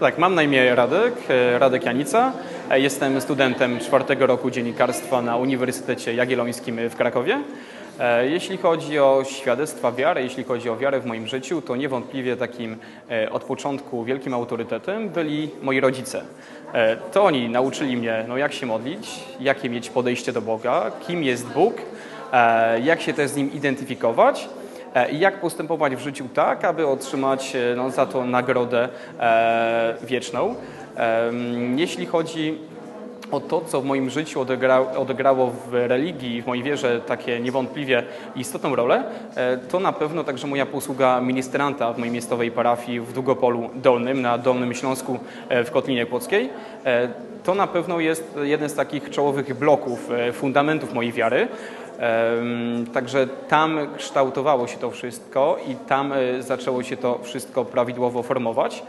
Tak, mam na imię Radek, e, Radek Janica. E, Jestem studentem czwartego roku dziennikarstwa na Uniwersytecie Jagiellońskim w Krakowie. E, Jeśli chodzi o świadectwa wiary, jeśli chodzi o wiarę w moim życiu, to niewątpliwie takim od początku wielkim autorytetem byli moi rodzice. To oni nauczyli mnie, no, jak się modlić, jakie mieć podejście do Boga, kim jest Bóg, jak się też z Nim identyfikować jak postępować w życiu tak, aby otrzymać e, no, za to nagrodę e, wieczną. Jeśli chodzi o to, co w moim życiu odegra, odegrało w religii, w mojej wierze takie niewątpliwie istotną rolę, e, to na pewno także moja posługa ministranta w mojej miejscowej parafii w Długopolu Dolnym na Dolnym Śląsku e, w Kotlinie Kłodzkiej. E, To na pewno jest jeden z takich czołowych bloków, e, fundamentów mojej wiary. Także tam kształtowało się to wszystko i tam e, zaczęło się to wszystko prawidłowo formować.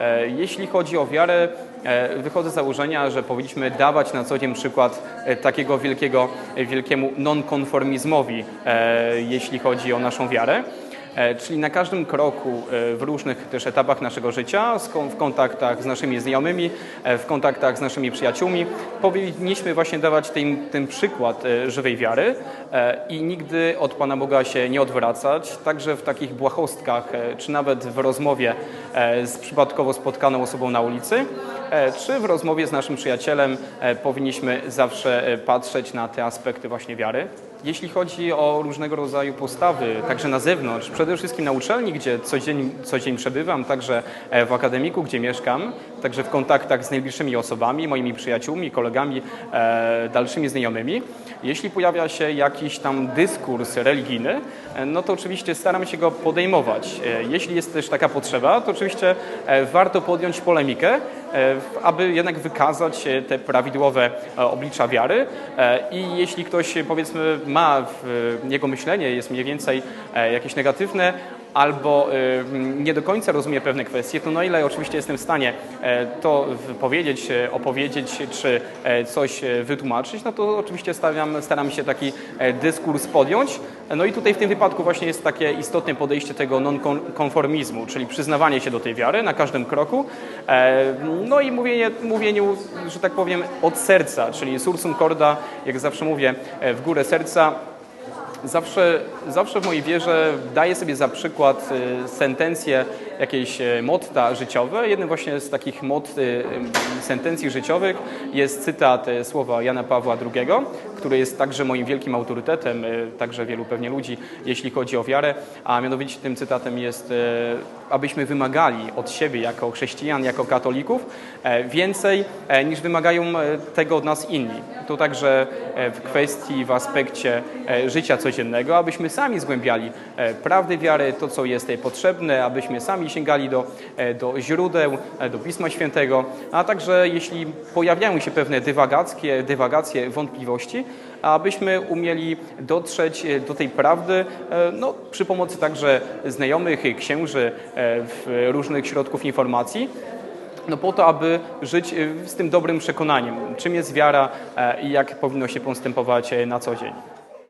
E, Jeśli chodzi o wiarę, e, wychodzę z założenia, że powinniśmy dawać na co dzień przykład takiego wielkiego, wielkiemu nonkonformizmowi, jeśli chodzi o naszą wiarę. E, Czyli na każdym kroku, e, w różnych też etapach naszego życia, w kontaktach z naszymi znajomymi, e, w kontaktach z naszymi przyjaciółmi, powinniśmy właśnie dawać ten, ten przykład żywej wiary i nigdy od Pana Boga się nie odwracać, także w takich błahostkach, czy nawet w rozmowie z przypadkowo spotkaną osobą na ulicy, czy w rozmowie z naszym przyjacielem powinniśmy zawsze patrzeć na te aspekty właśnie wiary. Jeśli chodzi o różnego rodzaju postawy, także na zewnątrz, przede wszystkim na uczelni, gdzie co dzień, co dzień przebywam, także e, w akademiku, gdzie mieszkam, także w kontaktach z najbliższymi osobami, moimi przyjaciółmi, kolegami, e, dalszymi znajomymi. Jeśli pojawia się jakiś tam dyskurs religijny, e, no to oczywiście staram się go podejmować. Jeśli jest też taka potrzeba, to oczywiście warto podjąć polemikę, aby jednak wykazać te prawidłowe oblicza wiary i jeśli ktoś powiedzmy ma w jego myślenie jest mniej więcej e, jakieś negatywne albo nie do końca rozumie pewne kwestie, to na ile oczywiście jestem w stanie e, to powiedzieć, e, opowiedzieć czy e, coś wytłumaczyć, no to oczywiście stawiam, staram się taki dyskurs podjąć. No i tutaj w tym wypadku właśnie jest takie istotne podejście tego nonkonformizmu, czyli przyznawanie się do tej wiary na każdym kroku. No i mówienie, mówieniu, że tak powiem, od serca, czyli sursum corda, jak zawsze mówię, w górę serca. Zawsze, zawsze w mojej wierze daję sobie za przykład y, sentencje, jakieś y, motta życiowe. Jednym właśnie z takich mot, y, sentencji życiowych jest cytat y, słowa Jana Pawła II, który jest także moim wielkim autorytetem, także wielu pewnie ludzi, jeśli chodzi o wiarę, a mianowicie tym cytatem jest, abyśmy wymagali od siebie jako chrześcijan, jako katolików e, więcej e, niż wymagają e, tego od nas inni. To także e, w kwestii, w aspekcie e, życia codziennego, abyśmy sami zgłębiali e, prawdy wiary, to co jest e, potrzebne, abyśmy sami sięgali do, e, do źródeł, e, do Pisma Świętego, a także jeśli pojawiają się pewne dywagacje, dywagacje wątpliwości, abyśmy umieli dotrzeć e, do tej prawdy no, przy pomocy także znajomych, księży różnych środków informacji, no po to, aby żyć z tym dobrym przekonaniem, czym jest wiara i jak powinno się postępować na co dzień.